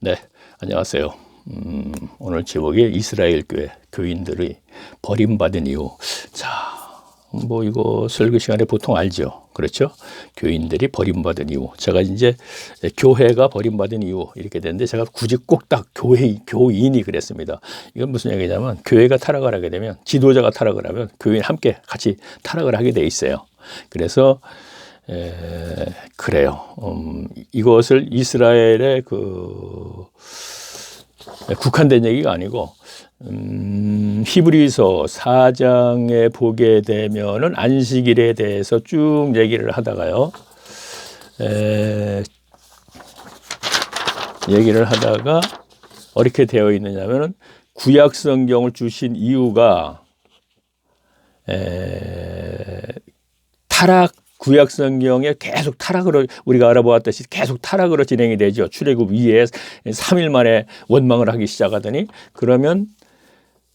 네, 안녕하세요. 음, 오늘 제목이 이스라엘 교회 교인들의 버림받은 이유. 자, 뭐 이거 설교 시간에 보통 알죠. 그렇죠? 교인들이 버림받은 이유. 제가 이제 교회가 버림받은 이유 이렇게 되는데 제가 굳이 꼭 딱 교회 교인이 그랬습니다. 이건 무슨 얘기냐면 교회가 타락을 하게 되면 지도자가 타락을 하면 교인 함께 같이 타락을 하게 돼 있어요. 그래서 에, 그래요. 음, 이것을 이스라엘의 그 국한된 얘기가 아니고 음, 히브리서 4장에 보게 되면은 안식일에 대해서 쭉 얘기를 하다가요. 에, 얘기를 하다가 어떻게 되어 있느냐면은 구약 성경을 주신 이유가 에, 타락 구약 성경에 계속 타락으로 우리가 알아보았듯이 계속 타락으로 진행이 되죠. 출애굽 이후에 3일 만에 원망을 하기 시작하더니 그러면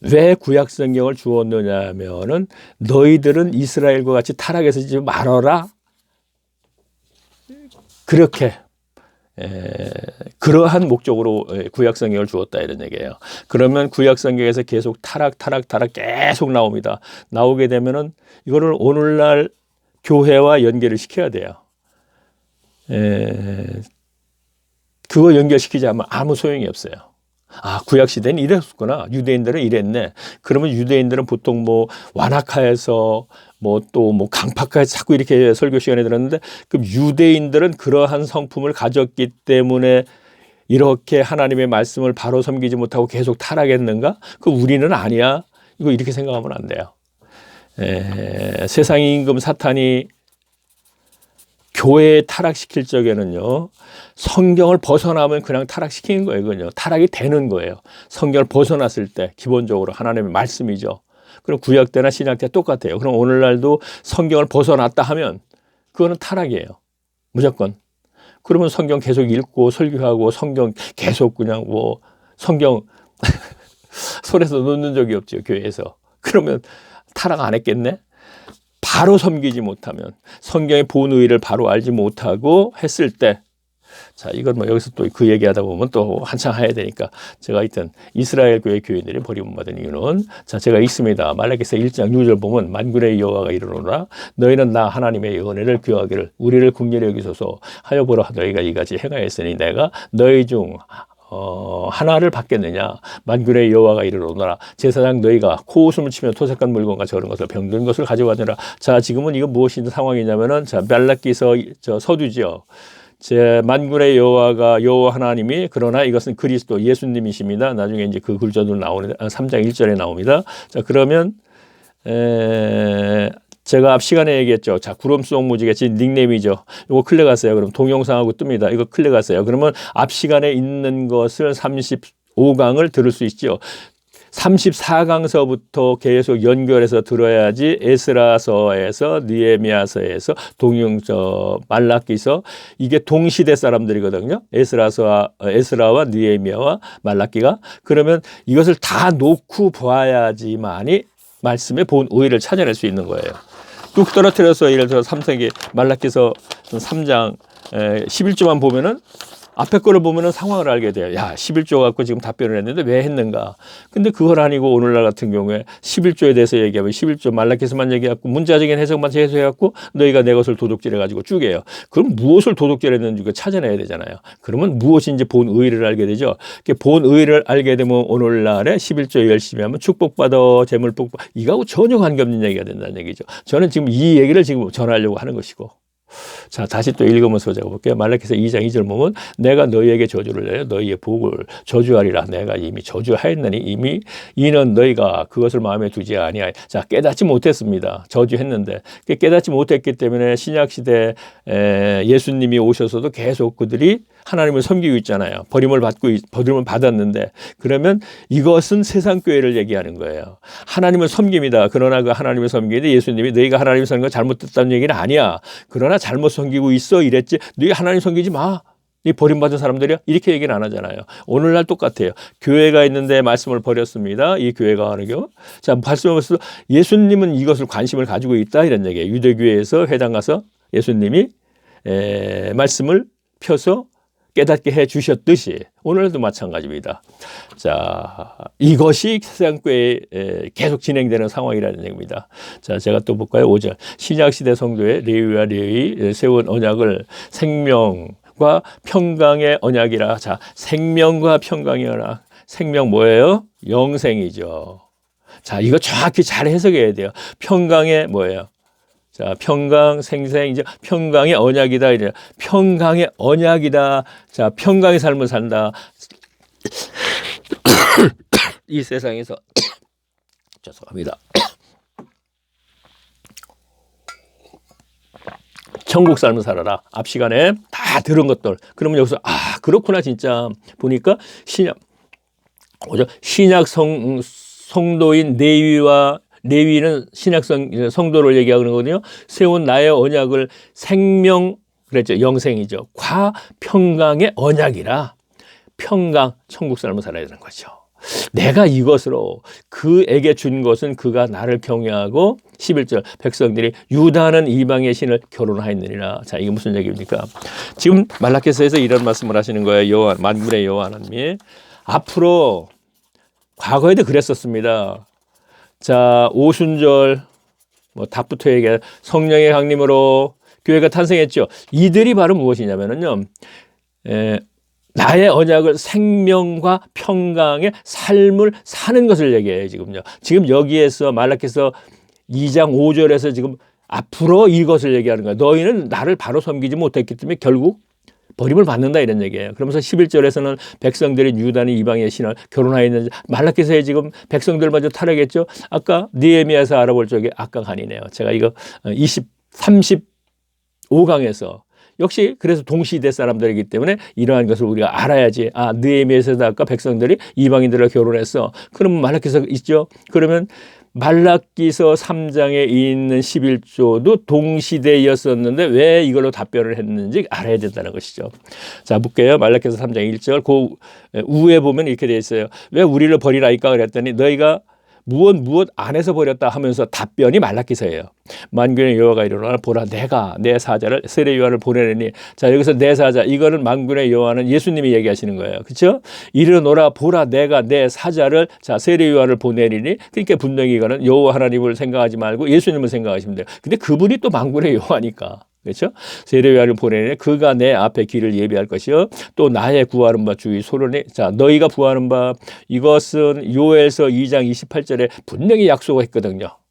왜 구약 성경을 주었느냐면은 너희들은 이스라엘과 같이 타락해서 이제 말어라. 그렇게 에, 그러한 목적으로 구약 성경을 주었다 이런 얘기예요. 그러면 구약 성경에서 계속 타락 타락 타락 계속 나옵니다. 나오게 되면은 이거를 오늘날 교회와 연결을 시켜야 돼요. 에, 그거 연결시키지 않으면 아무 소용이 없어요. 아, 구약 시대는 이랬구나. 유대인들은 이랬네. 그러면 유대인들은 보통 뭐 완악하여서 뭐 또뭐 뭐 강팍해서 자꾸 이렇게 설교 시간에 들었는데 그럼 유대인들은 그러한 성품을 가졌기 때문에 이렇게 하나님의 말씀을 바로 섬기지 못하고 계속 타락했는가? 그 우리는 아니야. 이거 이렇게 생각하면 안 돼요. 에, 세상 임금 사탄이 교회에 타락시킬 적에는요, 성경을 벗어나면 그냥 타락시키는 거예요, 그건요. 타락이 되는 거예요. 성경을 벗어났을 때, 기본적으로 하나님의 말씀이죠. 그럼 구약 때나 신약 때 똑같아요. 그럼 오늘날도 성경을 벗어났다 하면, 그거는 타락이에요. 무조건. 그러면 성경 계속 읽고 설교하고 성경 계속 그냥 뭐, 성경 손에서 놓는 적이 없죠, 교회에서. 그러면 타락 안 했겠네? 바로 섬기지 못하면 성경의 본 의의를 바로 알지 못하고 했을 때 자, 이건 뭐 여기서 또 그 얘기하다 보면 또 한창 해야 되니까 제가 하여튼 이스라엘 교회 교인들이 버림받은 이유는 자, 제가 읽습니다. 말라기서 1장 6절 보면 만군의 여호와가 이르노라 너희는 나 하나님의 은혜를 구하기를 우리를 국리를 여기소서 하여 보라 너희가 이같이 행하였으니 내가 너희 중 어, 하나를 받겠느냐. 만군의 여호와가 이르노라. 제사장 너희가 코웃음을 치며 토색한 물건과 저런 것을 병든 것을 가져가느라. 자 지금은 이거 무엇이 상황이냐면은 자 멜락기서 저 서두지요. 제 만군의 여호와가 여호와 하나님이 그러나 이것은 그리스도 예수님이십니다. 나중에 이제 그 글자도 나오는 3장 아, 1절에 나옵니다. 자 그러면 에, 제가 앞 시간에 얘기했죠. 자, 구름속 무지개 제 닉네임이죠. 이거 클릭하세요. 그럼 동영상하고 뜹니다. 이거 클릭하세요. 그러면 앞 시간에 있는 것을 35강을 들을 수 있죠. 34강서부터 계속 연결해서 들어야지 에스라서에서 니에미아서에서 동영 저 말라기서 이게 동시대 사람들이거든요. 에스라서와 에스라와 니에미아와 말라기가 그러면 이것을 다 놓고 봐야지만이 말씀의 본 오해를 찾아낼 수 있는 거예요. 뚝 떨어뜨려서 예를 들어 삼세기 말라기서 3장 11조만 보면은 앞에 거를 보면은 상황을 알게 돼요. 야, 11조 갖고 지금 답변을 했는데 왜 했는가? 근데 그걸 아니고 오늘날 같은 경우에 11조에 대해서 얘기하면 11조 말라기서만 얘기하고 문자적인 해석만 해석해갖고 너희가 내 것을 도둑질해 가지고 쭉해요. 그럼 무엇을 도둑질했는지 찾아내야 되잖아요. 그러면 무엇인지 본 의의를 알게 되죠. 본 의의를 알게 되면 오늘날에 11조 열심히 하면 축복받아 재물 복받 이거하고 전혀 관계없는 얘기가 된다는 얘기죠. 저는 지금 이 얘기를 지금 전하려고 하는 것이고. 자, 다시 또 읽으면서 제가 볼게요. 말라기서 2장 2절 보면 내가 너희에게 저주를 내려 너희의 복을 저주하리라. 내가 이미 저주하였느니 이미 이는 너희가 그것을 마음에 두지 아니하여. 자, 깨닫지 못했습니다. 저주했는데 깨닫지 못했기 때문에 신약 시대 예수님이 오셔서도 계속 그들이 하나님을 섬기고 있잖아요. 버림을 받고 버림을 받았는데 그러면 이것은 세상 교회를 얘기하는 거예요. 하나님을 섬깁니다. 그러나 그 하나님을 섬기는데 예수님이 너희가 하나님을 섬기는 거 잘못됐다는 얘기는 아니야. 그러나 잘못 섬기고 있어 이랬지. 너희 하나님 섬기지 마. 이 버림받은 사람들이야? 이렇게 얘기는 안 하잖아요. 오늘날 똑같아요. 교회가 있는데 말씀을 버렸습니다. 이 교회가 하는 경우. 자, 말씀하면서 예수님은 이것을 관심을 가지고 있다. 이런 얘기예요. 유대교회에서 회당 가서 예수님이 에, 말씀을 펴서 깨닫게 해 주셨듯이 오늘도 마찬가지입니다. 자, 이것이 세상 교회에 에, 계속 진행되는 상황이라는 얘기입니다. 자, 제가 또 볼까요? 5절. 신약시대 성도의 레위와 레위 세운 언약을 생명과 평강의 언약이라. 자, 생명과 평강의 언약. 생명 뭐예요? 영생이죠. 자, 이거 정확히 잘 해석해야 돼요. 평강의 뭐예요? 자, 평강 생생 이제 평강의 언약이다 이래. 평강의 언약이다. 자, 평강의 삶을 산다. 이 세상에서 죄송합니다. 천국 삶을 살아라. 앞 시간에 다 들은 것들. 그러면 여기서 아 그렇구나 진짜 보니까 신약 뭐죠? 신약 성 성도인 레위와 레위는 신약 성 성도를 얘기하는 거거든요. 세운 나의 언약을 생명 그랬죠. 영생이죠. 과 평강의 언약이라 평강 천국 삶을 살아야 되는 거죠. 내가 이것으로 그에게 준 것은 그가 나를 경외하고 11절 백성들이 유다는 이방의 신을 결혼하였느니라. 자, 이게 무슨 얘기입니까? 지금 말라케스에서 이런 말씀을 하시는 거예요. 여호와 만군의 여호와 앞으로 과거에도 그랬었습니다. 자, 오순절 뭐 답부터 얘기해 성령의 강림으로 교회가 탄생했죠. 이들이 바로 무엇이냐면은요. 에, 나의 언약을 생명과 평강의 삶을 사는 것을 얘기해요, 지금요. 지금 여기에서 말라케서 2장 5절에서 지금 앞으로 이것을 얘기하는 거야. 너희는 나를 바로 섬기지 못했기 때문에 결국 버림을 받는다 이런 얘기예요. 그러면서 11절에서는 백성들이 유다니 이방의 신을 결혼하였는지 말라케서에 지금 백성들 먼저 타락했죠. 아까 니에미아에서 알아볼 적에 악강한이네요. 제가 이거 20 35강에서 역시 그래서 동시대 사람들이기 때문에 이러한 것을 우리가 알아야지. 아, 느에미에서도 아까 백성들이 이방인들을 결혼했어. 그러면 말라기서 있죠. 그러면 말라기서 3장에 있는 11조도 동시대였었는데 왜 이걸로 답변을 했는지 알아야 된다는 것이죠. 자, 볼게요. 말라기서 3장 1절. 그 우에 보면 이렇게 돼 있어요. 왜 우리를 버리라니까 그랬더니 너희가 무엇 무엇 안에서 버렸다 하면서 답변이 말라기서예요. 만군의 여호와가 이르노라 보라 내가 내 사자를 세례 요한을 보내느니 자 여기서 내 사자 이거는 만군의 여호와는 예수님이 얘기하시는 거예요. 그렇죠? 이르노라 보라 내가 내 사자를 자 세례 요한을 보내리니 그러니까 분명히 이거는 여호와 하나님을 생각하지 말고 예수님을 생각하시면 돼요. 근데 그분이 또 만군의 여호와니까 그렇죠? 세례요한을 보내니 그가 내 앞에 길을 예비할 것이요 또 나의 구하는 바 주의 소론이 자 너희가 구하는 바 이것은 요엘서 2장 28절에 분명히 약속했거든요.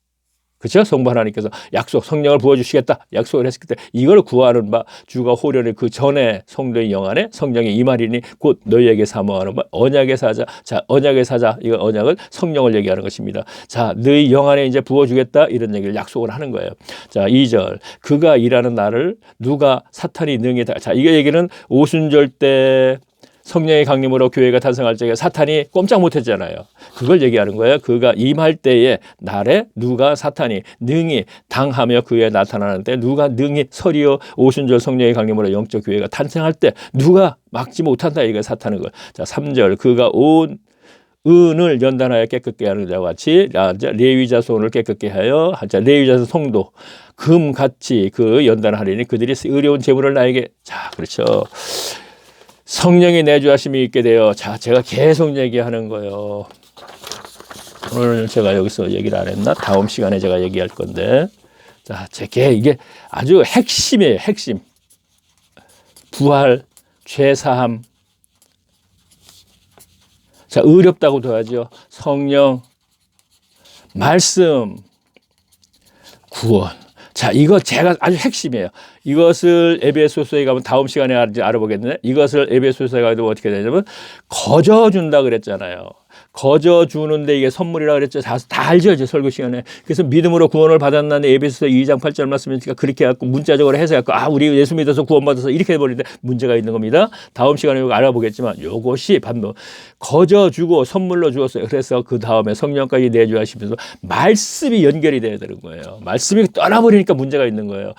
그렇죠? 성부 하나님께서 약속 성령을 부어주시겠다. 약속을 했을 때 이걸 구하는 바 주가 호련히 그 전에 성도의 영안에 성령이 이 말이니 곧 너희에게 사모하는 바 언약의 사자. 자 언약의 사자. 이거 언약은 성령을 얘기하는 것입니다. 자 너희 영안에 이제 부어주겠다. 이런 얘기를 약속을 하는 거예요. 자 2절. 그가 일하는 날을 누가 사탄이 능히 자 이게 얘기는 오순절 때 성령의 강림으로 교회가 탄생할 적에 사탄이 꼼짝 못했잖아요. 그걸 얘기하는 거예요. 그가 임할 때에 날에 누가 사탄이 능히 당하며 그에 나타나는데 누가 능히 서리어 오순절 성령의 강림으로 영적 교회가 탄생할 때 누가 막지 못한다 이거 사탄은 걸. 자 3절 그가 온 은을 연단하여 깨끗게 하는 자와 같이 레위자 손을 깨끗게 하여 자 레위자 성도 금같이 그 연단하리니 그들이 의로운 재물을 나에게 자 그렇죠 성령의 내주하심이 있게 되어 자 제가 계속 얘기하는 거예요. 오늘 제가 여기서 얘기를 안 했나? 다음 시간에 제가 얘기할 건데 자, 제게 이게 아주 핵심이에요. 핵심. 부활, 죄사함. 자, 의롭다고 둬야죠. 성령, 말씀, 구원. 자, 이거 제가 아주 핵심이에요. 이것을 에베소서에 가면 다음 시간에 알아보겠는데 이것을 에베소서에 가도 어떻게 되냐면 거저 준다 그랬잖아요. 거저 주는데 이게 선물이라 그랬죠. 다, 다 알죠. 이제 설교 시간에. 그래서 믿음으로 구원을 받았나는 에베소서 2장 8절 말씀이 니까 그렇게 해갖고 문자적으로 해서 갖고 아, 우리 예수 믿어서 구원받아서 이렇게 해버리는데 문제가 있는 겁니다. 다음 시간에 이거 알아보겠지만 요것이 반면 거저 주고 선물로 주었어요. 그래서 그 다음에 성령까지 내주하시면서 말씀이 연결이 돼야 되는 거예요. 말씀이 떠나버리니까 문제가 있는 거예요.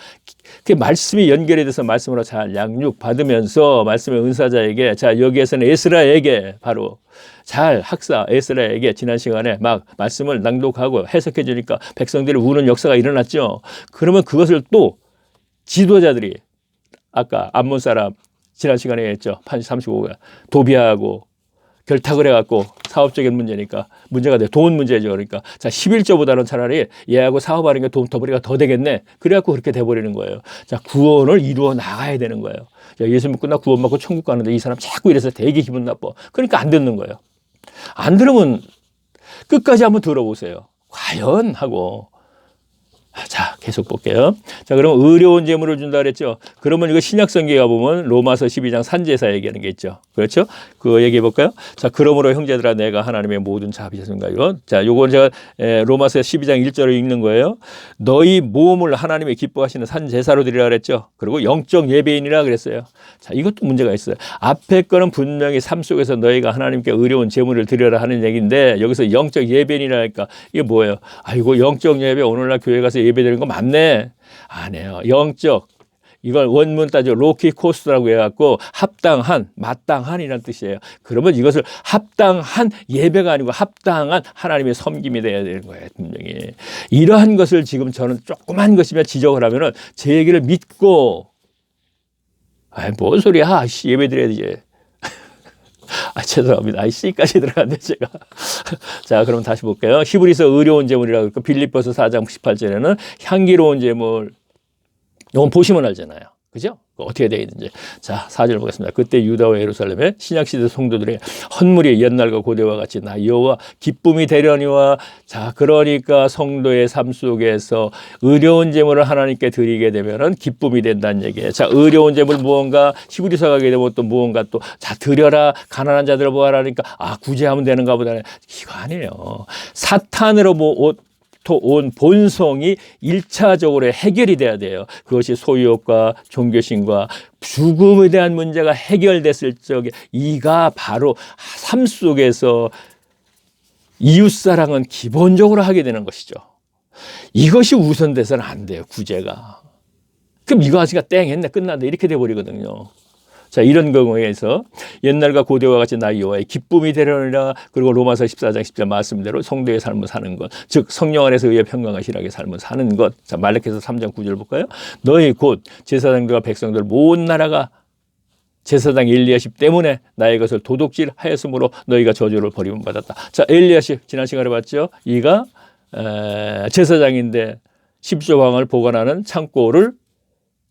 그 말씀이 연결이 돼서 말씀으로 잘 양육 받으면서 말씀의 은사자에게 자 여기에서는 에스라에게 바로 잘 학사 에스라에게 지난 시간에 막 말씀을 낭독하고 해석해 주니까 백성들이 우는 역사가 일어났죠. 그러면 그것을 또 지도자들이 아까 암몬 사람 지난 시간에 했죠. 35가 도비하고 결탁을 해갖고 사업적인 문제니까 문제가 돼. 돈 문제죠. 그러니까 자 11조보다는 차라리 얘하고 사업하는 게 돈 더블이가 더 되겠네. 그래갖고 그렇게 돼버리는 거예요. 자 구원을 이루어 나가야 되는 거예요. 야, 예수 믿고 나 구원 받고 천국 가는데 이 사람 자꾸 이래서 되게 기분 나빠. 그러니까 안 듣는 거예요. 안 들으면 끝까지 한번 들어보세요. 과연 하고 자, 계속 볼게요. 자, 그럼 의료원 제물을 준다 그랬죠. 그러면 이거 신약 성경에 가보면 로마서 12장 산제사 얘기하는 게 있죠. 그렇죠? 그거 얘기해 볼까요? 자, 그러므로 형제들아 내가 하나님의 모든 자비하신가 이거. 자, 요건 제가 에, 로마서 12장 1절을 읽는 거예요. 너희 모험을 하나님의 기뻐하시는 산제사로 드리라 그랬죠. 그리고 영적 예배인이라 그랬어요. 자, 이것도 문제가 있어요. 앞에 거는 분명히 삶 속에서 너희가 하나님께 의료원 제물을 드려라 하는 얘기인데 여기서 영적 예배인이라니까 이게 뭐예요? 아이고 영적 예배 오늘날 교회 가서 예배드리는 거 맞네. 아니에요. 영적 이걸 원문 따져 로키 코스라고 해갖고 합당한 마땅한이라는 뜻이에요. 그러면 이것을 합당한 예배가 아니고 합당한 하나님의 섬김이 돼야 되는 거예요. 분명히 이러한 것을 지금 저는 조그만 것이면 지적을 하면은 제 얘기를 믿고 아이 뭔 소리야 아이씨, 예배 드려야 지 아, 죄송합니다. 아, C까지 들어갔네, 제가. 자, 그럼 다시 볼게요. 히브리서 의료운 제물이라고 그러고 빌립보서 4장 18절에는 향기로운 제물. 이건 보시면 알잖아요. 그죠? 어떻게 되어 있는지. 자, 4절 보겠습니다. 그때 유다와 예루살렘에 신약시대 성도들의 헌물이 옛날과 고대와 같이 나 여호와 기쁨이 되려니와 자, 그러니까 성도의 삶 속에서 의료운 제물을 하나님께 드리게 되면은 기쁨이 된다는 얘기예요. 자, 의료운 제물 무언가 히브리서 가게 되면 또 무언가 또 자, 드려라 가난한 자들을 보아라니까 아, 구제하면 되는가 보다는 이거 아니에요. 사탄으로 뭐 옷, 온 본성이 일차적으로 해결이 돼야 돼요. 그것이 소유욕과 종교심과 죽음에 대한 문제가 해결됐을 적에 이가 바로 삶 속에서 이웃사랑은 기본적으로 하게 되는 것이죠. 이것이 우선돼서는 안 돼요, 구제가. 그럼 이거 아직가 땡 했네, 끝났네. 이렇게 돼버리거든요. 자, 이런 경우에서 옛날과 고대와 같이 나 여호와의 기쁨이 되려니라 그리고 로마서 14장 10절 말씀대로 성도의 삶을 사는 것, 즉 성령 안에서 의의 평강과 실하게 삶을 사는 것. 자, 말라기서 3장 9절 볼까요? 너희 곧 제사장들과 백성들 모든 나라가 제사장 엘리야십 때문에 나의 것을 도둑질 하였으므로 너희가 저주를 버림을 받았다. 자, 엘리야십 지난 시간에 봤죠? 이가 에, 제사장인데 십조방을 보관하는 창고를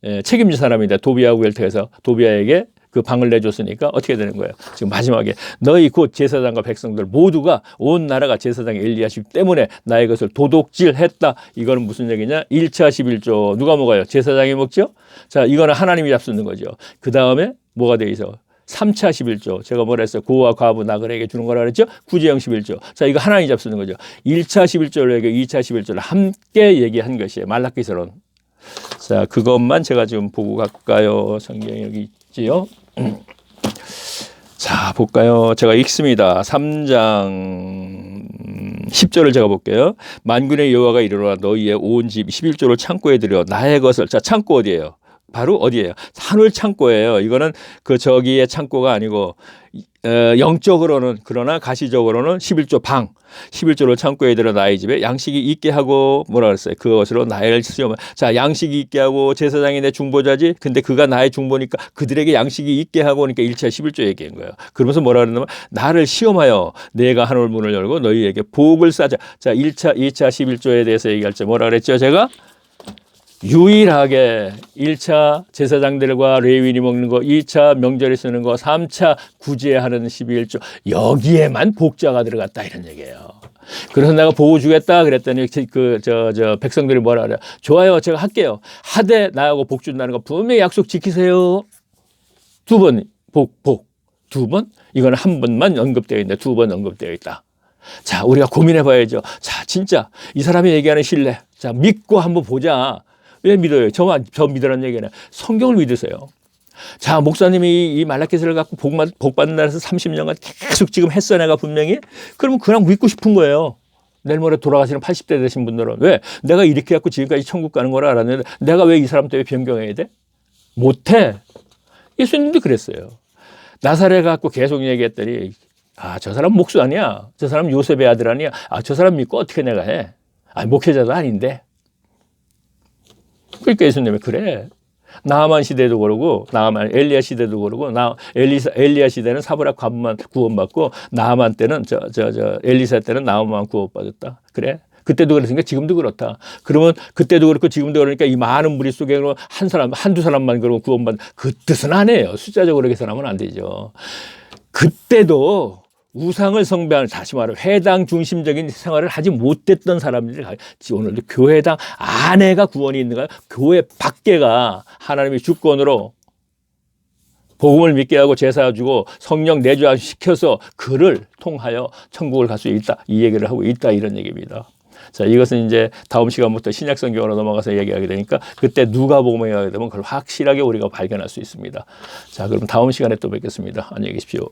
에, 책임진 사람인데 도비아하고 엘트에서 도비아에게 그 방을 내줬으니까 어떻게 되는 거예요? 지금 마지막에 너희 곧 제사장과 백성들 모두가 온 나라가 제사장 엘리야십 때문에 나의 것을 도둑질했다. 이거는 무슨 얘기냐? 1차 11조 누가 먹어요? 제사장이 먹죠? 자, 이거는 하나님이 잡수는 거죠. 그 다음에 뭐가 돼 있어? 3차 11조. 제가 뭐라 했어요? 고와 과부 나그네에게 주는 거라 그랬죠? 구제형 11조. 자, 이거 하나님이 잡수는 거죠. 1차 11조를 얘기 2차 11조를 함께 얘기한 것이에요. 말라기서론. 자, 그것만 제가 지금 보고 갈까요? 성경 여기 있 지요? 자, 볼까요? 제가 읽습니다. 3장 10절을 제가 볼게요. 만군의 여호와가 이르노라 너희의 온 집 11조를 창고에 들여 나의 것을 자, 창고 어디예요? 바로 어디예요? 산울 창고예요. 이거는 그 저기의 창고가 아니고 어, 영적으로는 그러나 가시적으로는 11조 방 11조를 창고에 들어 나의 집에 양식이 있게 하고 뭐라 그랬어요? 그것으로 나를 시험을 자 양식이 있게 하고 제사장이 내 중보자지 근데 그가 나의 중보니까 그들에게 양식이 있게 하고 그러니까 1차 11조 얘기한 거예요. 그러면서 뭐라 그러냐면 나를 시험하여 내가 하늘 문을 열고 너희에게 복을 싸자. 자 1차 2차 11조에 대해서 얘기할 때 뭐라 그랬죠? 제가 유일하게 1차 제사장들과 레위인이 먹는 거, 2차 명절에 쓰는 거, 3차 구제하는 11조 여기에만 복자가 들어갔다 이런 얘기예요. 그래서 내가 보고 주겠다 그랬더니 그저저 백성들이 뭐라 그래? 좋아요, 제가 할게요. 하되 나하고 복 준다는 거 분명히 약속 지키세요. 두 번 복, 복. 두 번? 이거는 한 번만 언급되어 있는데 두 번 언급되어 있다. 자, 우리가 고민해 봐야죠. 자, 진짜 이 사람이 얘기하는 신뢰. 자, 믿고 한번 보자. 왜 믿어요? 저만 저 믿으라는 얘기는 성경을 믿으세요. 자, 목사님이 이 말라켓을 갖고 복, 복 받는 날에서 30년간 계속 지금 했어, 내가 분명히. 그러면 그냥 믿고 싶은 거예요. 내일 모레 돌아가시는 80대 되신 분들은. 왜? 내가 이렇게 갖고 지금까지 천국 가는 거라 알았는데 내가 왜 이 사람 때문에 변경해야 돼? 못해. 예수님도 그랬어요. 나사렛 갖고 계속 얘기했더니 아, 저 사람 목수 아니야. 저 사람 요셉의 아들 아니야. 아, 저 사람 믿고 어떻게 내가 해? 아, 목회자도 아닌데. 그러니까 예수님이 그래. 나아만 시대도 그러고 나아만 엘리야 시대도 그러고 나 엘리사 엘리야 시대는 사브락 가문만 구원받고 나아만 때는 저 저 저 엘리사 때는 나아만 구원받았다. 그래? 그때도 그랬으니까 지금도 그렇다. 그러면 그때도 그렇고 지금도 그러니까 이 많은 무리 속에 한 사람 한두 사람만 그러면 구원받 그 뜻은 아니에요. 숫자적으로 계산하면 안 되죠. 그때도 우상을 성배하는 다시 말해 회당 중심적인 생활을 하지 못했던 사람들이 가- 오늘도 교회당 안에가 구원이 있는가 교회 밖에가 하나님의 주권으로 복음을 믿게 하고 제사 주고 성령 내주 시켜서 그를 통하여 천국을 갈 수 있다 이 얘기를 하고 있다 이런 얘기입니다. 자 이것은 이제 다음 시간부터 신약 성경으로 넘어가서 얘기하게 되니까 그때 누가 복음에 가게 되면 그걸 확실하게 우리가 발견할 수 있습니다. 자 그럼 다음 시간에 또 뵙겠습니다. 안녕히 계십시오.